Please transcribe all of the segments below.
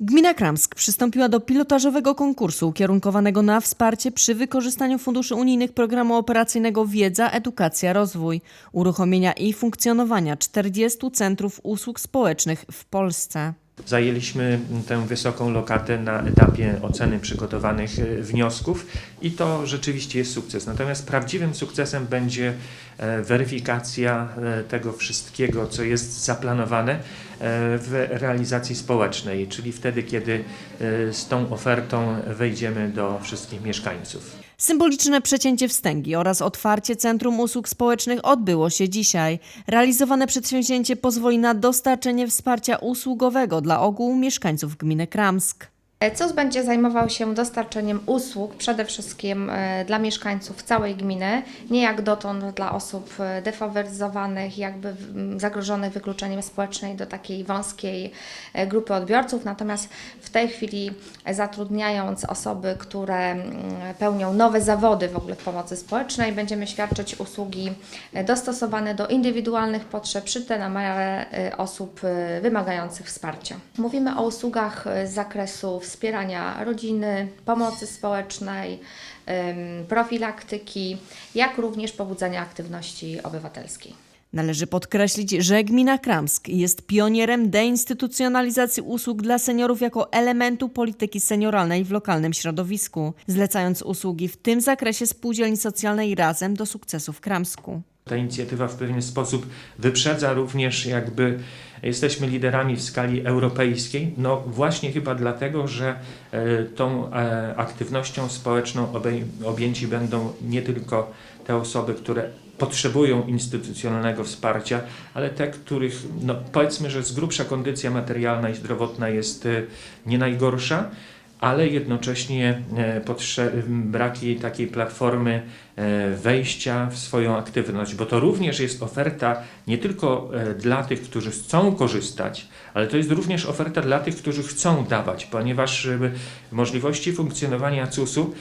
Gmina Kramsk przystąpiła do pilotażowego konkursu ukierunkowanego na wsparcie przy wykorzystaniu funduszy unijnych programu operacyjnego Wiedza, Edukacja, Rozwój, uruchomienia i funkcjonowania 40 centrów usług społecznych w Polsce. Zajęliśmy tę wysoką lokatę na etapie oceny przygotowanych e, wniosków i to rzeczywiście jest sukces. Natomiast prawdziwym sukcesem będzie e, weryfikacja e, tego wszystkiego, co jest zaplanowane w realizacji społecznej, czyli wtedy, kiedy z tą ofertą wejdziemy do wszystkich mieszkańców. Symboliczne przecięcie wstęgi oraz otwarcie Centrum Usług Społecznych odbyło się dzisiaj. Realizowane przedsięwzięcie pozwoli na dostarczenie wsparcia usługowego dla ogółu mieszkańców gminy Kramsk. CUS będzie zajmował się dostarczeniem usług przede wszystkim e, dla mieszkańców całej gminy, nie jak dotąd dla osób e, defaworyzowanych, jakby zagrożonych wykluczeniem społecznym do takiej wąskiej e, grupy odbiorców. Natomiast w tej chwili e, zatrudniając osoby, które pełnią nowe zawody w ogóle w pomocy społecznej, będziemy świadczyć usługi e, dostosowane do indywidualnych potrzeb przy te na miarę e, osób e, wymagających wsparcia. Mówimy o usługach e, z zakresu wspierania rodziny, pomocy społecznej, profilaktyki, jak również pobudzania aktywności obywatelskiej. Należy podkreślić, że gmina Kramsk jest pionierem deinstytucjonalizacji usług dla seniorów jako elementu polityki senioralnej w lokalnym środowisku, zlecając usługi w tym zakresie spółdzielni socjalnej razem do sukcesu w Kramsku. Ta inicjatywa w pewien sposób wyprzedza również jakby jesteśmy liderami w skali europejskiej, no właśnie chyba dlatego, że e, tą e, aktywnością społeczną objęci będą nie tylko te osoby, które potrzebują instytucjonalnego wsparcia, ale te, których no powiedzmy, że z grubsza kondycja materialna i zdrowotna jest e, nie najgorsza, ale jednocześnie e, brak jej takiej platformy e, wejścia w swoją aktywność, bo to również jest oferta nie tylko e, dla tych, którzy chcą korzystać, ale to jest również oferta dla tych, którzy chcą dawać, ponieważ możliwości funkcjonowania CUS-u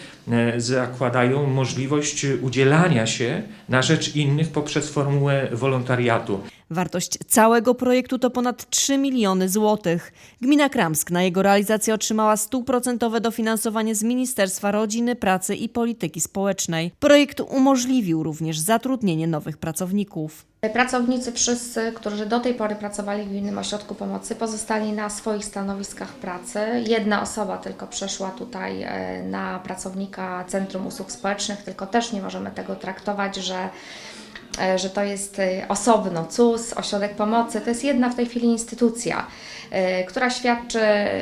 zakładają możliwość udzielania się na rzecz innych poprzez formułę wolontariatu. Wartość całego projektu to ponad 3 miliony złotych. Gmina Kramsk na jego realizację otrzymała stuprocentowe dofinansowanie z Ministerstwa Rodziny, Pracy i Polityki Społecznej. Projekt umożliwił również zatrudnienie nowych pracowników. Pracownicy wszyscy, którzy do tej pory pracowali w Gminnym Ośrodku Pomocy, pozostali na swoich stanowiskach pracy. Jedna osoba tylko przeszła tutaj e, na pracownika Centrum Usług Społecznych, tylko też nie możemy tego traktować, że, że to jest e, osobno CUS, Ośrodek Pomocy. To jest jedna w tej chwili instytucja, e, która świadczy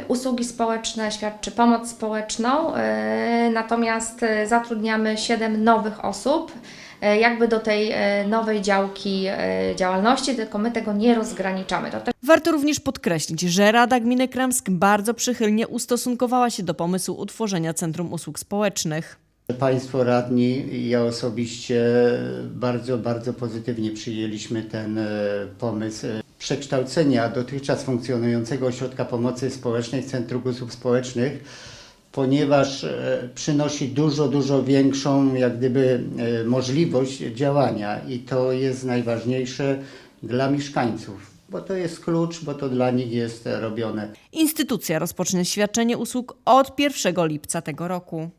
usługi społeczne, świadczy pomoc społeczną, e, natomiast e, zatrudniamy 7 nowych osób e, jakby do tej e, nowej działki e, działalności, tylko my tego nie rozgraniczamy. Też Warto również podkreślić, że Rada Gminy Kramsk bardzo przychylnie ustosunkowała się do pomysłu utworzenia Centrum Usług Społecznych. Państwo radni i ja osobiście bardzo, bardzo pozytywnie przyjęliśmy ten e, pomysł e, przekształcenia dotychczas funkcjonującego ośrodka pomocy społecznej w Centrum Usług Społecznych, ponieważ e, przynosi dużo, dużo większą jak gdyby możliwość działania i to jest najważniejsze dla mieszkańców, bo to jest klucz, bo to dla nich jest robione. Instytucja rozpocznie świadczenie usług od 1 lipca tego roku.